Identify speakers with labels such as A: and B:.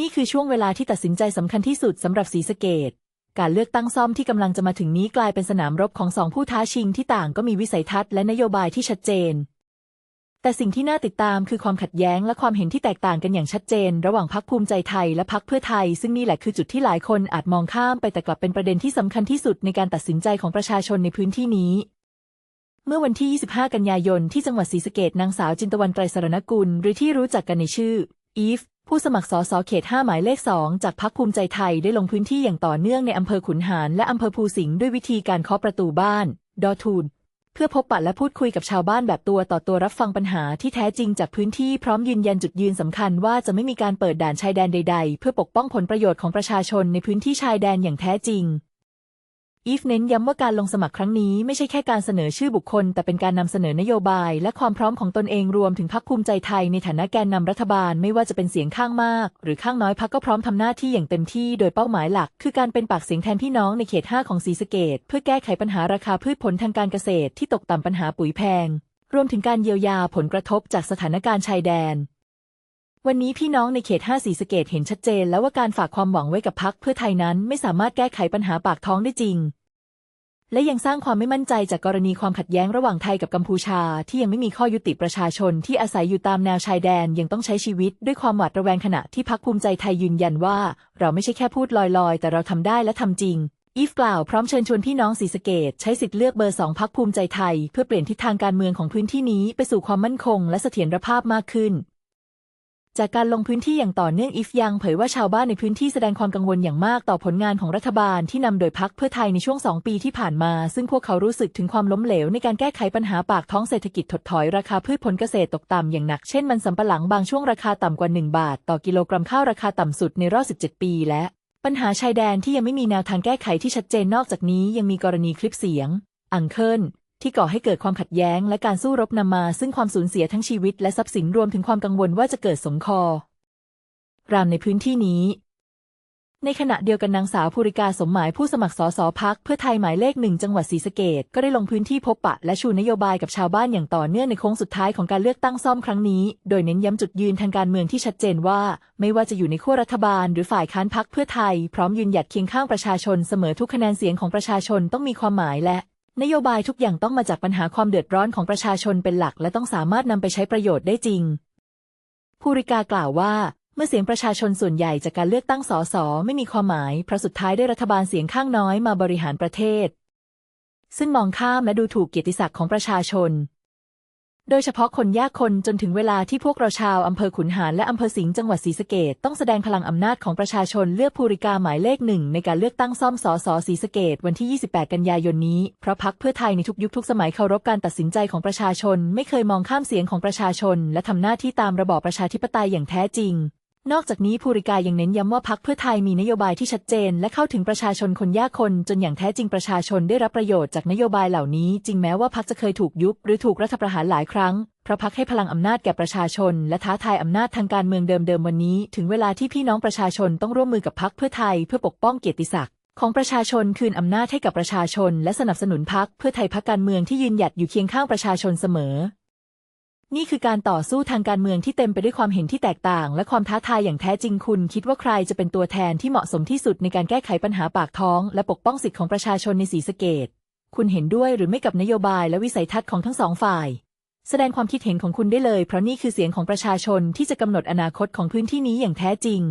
A: นี่คือช่วงเวลาที่ตัดสินใจสำคัญที่สุดสำหรับศรีสเกดการเลือกตั้งซ่อมที่กำลังจะมาถึงนี้กลายเป็นสนามรบของสองผู้ท้าชิงที่ต่างก็มีวิสัยทัศน์และนโยบายที่ชัดเจน แต่สิ่งที่น่าติดตามคือความขัดแย้งและความเห็นที่แตกต่างกันอย่างชัดเจน ระหว่างพรรคภูมิใจไทยและพรรคเพื่อไทย ซึ่งนี่แหละคือจุดที่หลายคนอาจมองข้ามไปแต่กลับเป็นประเด็นที่สำคัญที่สุดในการตัดสินใจของประชาชนในพื้นที่นี้เมื่อวันที่ 25 กันยายน ที่จังหวัดศรีสะเกดนางสาวจินตวันไตรสรณกุล หรือที่รู้จักกันในชื่อ อีฟ ผู้สมัครสสเขต 5 หมายเลข 2 จากพรรคภูมิใจไทยได้ลงพื้นที่อย่างต่อเนื่องในอำเภอขุนหารและอำเภอภูสิงห์ด้วยวิธีการเคาะประตูบ้าน ดอทูนเพื่อพบปะและพูดคุยกับชาวบ้านแบบตัวต่อตัวรับฟังปัญหาที่แท้จริงจากพื้นที่พร้อมยืนยันจุดยืนสำคัญว่าจะไม่มีการเปิดด่านชายแดนใด ๆ เพื่อปกป้องผลประโยชน์ของประชาชนในพื้นที่ชายแดนอย่างแท้จริง อีฟเน้นย้ำว่าการลงสมัครครั้งนี้ไม่ใช่แค่การเสนอชื่อบุคคล แต่เป็นการนำเสนอนโยบาย และความพร้อมของตนเองรวมถึงพรรคภูมิใจไทยในฐานะแกนนำรัฐบาลไม่ว่าจะเป็นเสียงข้างมาก หรือข้างน้อยพรรคก็พร้อมทำหน้าที่อย่างเต็มที่โดยเป้าหมายหลัก คือการเป็นปากเสียงแทนพี่น้องในเขต 5 ของศรีสะเกดเพื่อแก้ไขปัญหาราคาพืชผลทางการเกษตรที่ตกต่ำปัญหาปุ๋ยแพง รวมถึงการเยียวยาผลกระทบจากสถานการณ์ชายแดน วันนี้พี่น้องในเขต 5 สีสเกดเห็นชัดเจน แล้วว่าการฝากความหวังไว้กับพักเพื่อไทยนั้นไม่สามารถแก้ไขปัญหาปากท้องได้จริง และยังสร้างความไม่มั่นใจจากกรณีความขัดแย้งระหว่างไทยกับกัมพูชา ที่ยังไม่มีข้อยุติประชาชนที่อาศัยอยู่ตามแนวชายแดนยังต้องใช้ชีวิตด้วยความหวาดระแวงขณะที่พักภูมิใจไทยยืนยันว่า เราไม่ใช่แค่พูดลอยๆ แต่เราทำได้และทำจริงอีฟกล่าวพร้อมเชิญชวนพี่น้องศรีสะเกดใช้สิทธิ์เลือกเบอร์สองพักภูมิใจไทย เพื่อเปลี่ยนทิศทางการเมืองของพื้นที่นี้ไปสู่ความมั่นคงและเสถียรภาพมากขึ้น จากการลงพื้นที่อย่างต่อเนื่องอีฟยังเผยว่าชาวบ้านในพื้นที่แสดงความกังวลอย่างมากต่อผลงานของรัฐบาลที่นำโดยพักเพื่อไทยในช่วง 2 ปีที่ผ่านมา ซึ่งพวกเขารู้สึกถึงความล้มเหลวในการแก้ไขปัญหาปากท้องเศรษฐกิจถดถอยราคาพืชผลเกษตรตกต่ำอย่างหนักเช่นมันสำปะหลังบางช่วงราคาต่ำกว่า 1 บาท ต่อกิโลกรัมข้าวราคาต่ำสุดในรอบ 17 ปีและ ปัญหาชายแดนที่ยังไม่มีแนวทางแก้ไขที่ชัดเจนนอกจากนี้ยังมีกรณีคลิปเสียง อังเคิล ที่ก่อให้เกิดความขัดแย้ง และการสู้รบนำมา ซึ่งความสูญเสียทั้งชีวิตและทรัพย์สินรวมถึงความกังวลว่าจะเกิดสงครามในพื้นที่นี้ ในขณะเดียวกันนางสาวภูริกาสมหมายผู้สมัครสสพักเพื่อไทยหมายเลขหนึ่งจังหวัดศรีสะเกดก็ได้ลงพื้นที่พบปะ และชูนโยบายกับชาวบ้านอย่างต่อเนื่องในโค้งสุดท้ายของการเลือกตั้งซ่อมครั้งนี้ โดยเน้นย้ำจุดยืนทางการเมืองที่ชัดเจนว่า ไม่ว่าจะอยู่ในขั้วรัฐบาล หรือฝ่ายค้านพักเพื่อไทย พร้อมยืนหยัดเคียงข้างประชาชนเสมอทุกคะแนนเสียงของประชาชนต้องมีความหมายและ นโยบายทุกอย่างต้องมาจากปัญหาความเดือดร้อนของประชาชนเป็นหลัก และต้องสามารถนำไปใช้ประโยชน์ได้จริง ภูริกากล่าวว่า เมื่อเสียงประชาชนส่วนใหญ่จากการเลือกตั้งสสไม่มีความหมายเพราะสุดท้ายได้รัฐบาลเสียงข้างน้อยมาบริหารประเทศ ซึ่งมองข้ามและดูถูกเกียรติศักดิ์ของประชาชน โดยเฉพาะคนยากคนจนถึงเวลาที่พวกเราชาวอำเภอขุนหารและอำเภอสิงห์จังหวัดศรีสะเกดต้องแสดงพลังอำนาจของประชาชนเลือกภูริกาหมายเลขหนึ่งในการเลือกตั้งซ่อมสสศรีสะเกดวันที่ 28 กันยายนนี้ เพราะพักเพื่อไทยในทุกยุคทุกสมัยเคารพการตัดสินใจของประชาชน ไม่เคยมองข้ามเสียงของประชาชน และทำหน้าที่ตามระบอบประชาธิปไตยอย่างแท้จริง นอกจากนี้ภูริกายังเน้นย้ำว่าพักเพื่อไทยมีนโยบายที่ชัดเจน และเข้าถึงประชาชนคนยากคน จนอย่างแท้จริงประชาชนได้รับประโยชน์จากนโยบายเหล่านี้ จริงแม้ว่าพักจะเคยถูกยุบหรือถูกรัฐประหารหลายครั้งเพราะพักให้พลังอำนาจแก่ประชาชน และท้าทายอำนาจทางการเมืองเดิมๆวันนี้ ถึงเวลาที่พี่น้องประชาชนต้องร่วมมือกับพักเพื่อไทยเพื่อปกป้องเกียรติศักดิ์ของประชาชนคืนอำนาจให้กับประชาชน และสนับสนุนพักเพื่อไทยพักการเมืองที่ยืนหยัดอยู่เคียงข้างประชาชนเสมอ นี่คือการต่อสู้ทางการเมืองที่เต็มไปด้วยความเห็นที่แตกต่าง และความท้าทายอย่างแท้จริงคุณ คิดว่าใครจะเป็นตัวแทนที่เหมาะสมที่สุดในการแก้ไขปัญหาปากท้อง และปกป้องสิทธิของประชาชนในสีสเกต คุณเห็นด้วยหรือไม่กับนโยบายและวิสัยทัศน์ของทั้งสองฝ่าย แสดงความคิดเห็นของคุณได้เลย เพราะนี่คือเสียงของประชาชนที่จะกำหนดอนาคตของพื้นที่นี้อย่างแท้จริง